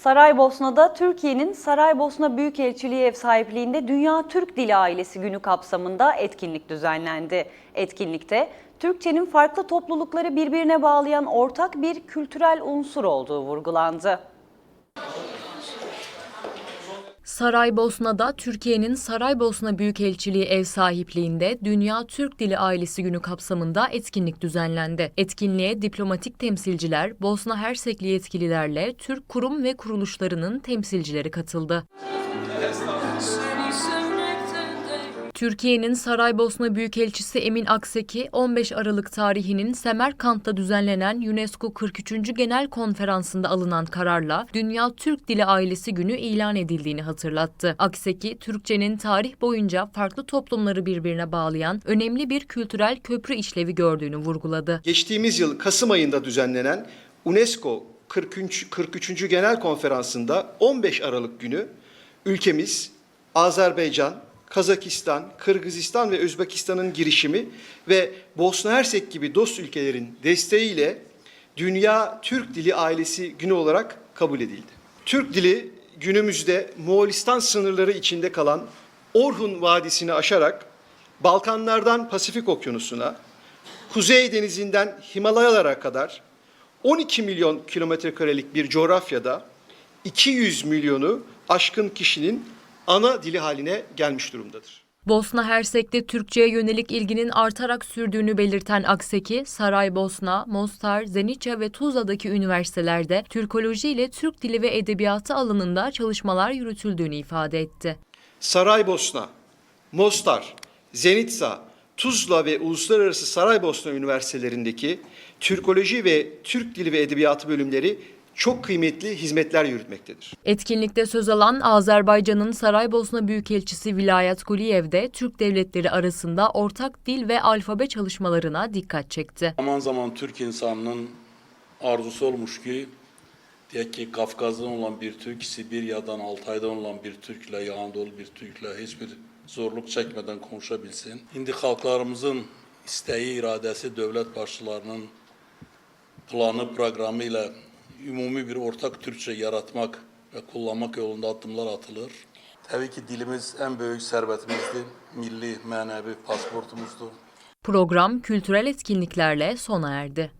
Saraybosna'da Türkiye'nin Saraybosna Büyükelçiliği ev sahipliğinde Dünya Türk Dili Ailesi Günü kapsamında etkinlik düzenlendi. Etkinlikte Türkçenin farklı toplulukları birbirine bağlayan ortak bir kültürel unsur olduğu vurgulandı. Saraybosna'da Türkiye'nin Saraybosna Büyükelçiliği ev sahipliğinde Dünya Türk Dili Ailesi Günü kapsamında etkinlik düzenlendi. Etkinliğe diplomatik temsilciler, Bosna Hersekli yetkililerle Türk kurum ve kuruluşlarının temsilcileri katıldı. Türkiye'nin Saraybosna Büyükelçisi Emin Akseki, 15 Aralık tarihinin Semerkant'ta düzenlenen UNESCO 43. Genel Konferansı'nda alınan kararla Dünya Türk Dili Ailesi Günü ilan edildiğini hatırlattı. Akseki, Türkçenin tarih boyunca farklı toplumları birbirine bağlayan önemli bir kültürel köprü işlevi gördüğünü vurguladı. Geçtiğimiz yıl Kasım ayında düzenlenen UNESCO 43. 43. Genel Konferansı'nda 15 Aralık günü ülkemiz Azerbaycan, Kazakistan, Kırgızistan ve Özbekistan'ın girişimi ve Bosna Hersek gibi dost ülkelerin desteğiyle Dünya Türk Dili Ailesi Günü olarak kabul edildi. Türk dili günümüzde Moğolistan sınırları içinde kalan Orhun Vadisi'ni aşarak Balkanlardan Pasifik Okyanusu'na, Kuzey Denizi'nden Himalayalara kadar 12 milyon kilometre karelik bir coğrafyada 200 milyonu aşkın kişinin ana dili haline gelmiş durumdadır. Bosna Hersek'te Türkçe'ye yönelik ilginin artarak sürdüğünü belirten Akseki, Saraybosna, Mostar, Zenica ve Tuzla'daki üniversitelerde Türkoloji ile Türk Dili ve Edebiyatı alanında çalışmalar yürütüldüğünü ifade etti. Saraybosna, Mostar, Zenitsa, Tuzla ve Uluslararası Saraybosna Üniversitelerindeki Türkoloji ve Türk Dili ve Edebiyatı bölümleri çok kıymetli hizmetler yürütmektedir. Etkinlikte söz alan Azerbaycan'ın Saraybosna Büyükelçisi Vilayet Guliyev de Türk devletleri arasında ortak dil ve alfabe çalışmalarına dikkat çekti. Zaman zaman Türk insanının arzusu olmuş ki, diye ki Kafkas'tan olan bir Türk, Sibirya'dan, Altay'dan olan bir Türk'le, Yan Anadolu bir Türk'le hiçbir zorluk çekmeden konuşabilsin. Şimdi halklarımızın isteği, iradesi, devlet başçılarının planı, programıyla umumi bir ortak Türkçe yaratmak ve kullanmak yolunda adımlar atılır. Tabii ki dilimiz en büyük servetimizdir, milli, manevi pasaportumuzdur. Program kültürel etkinliklerle sona erdi.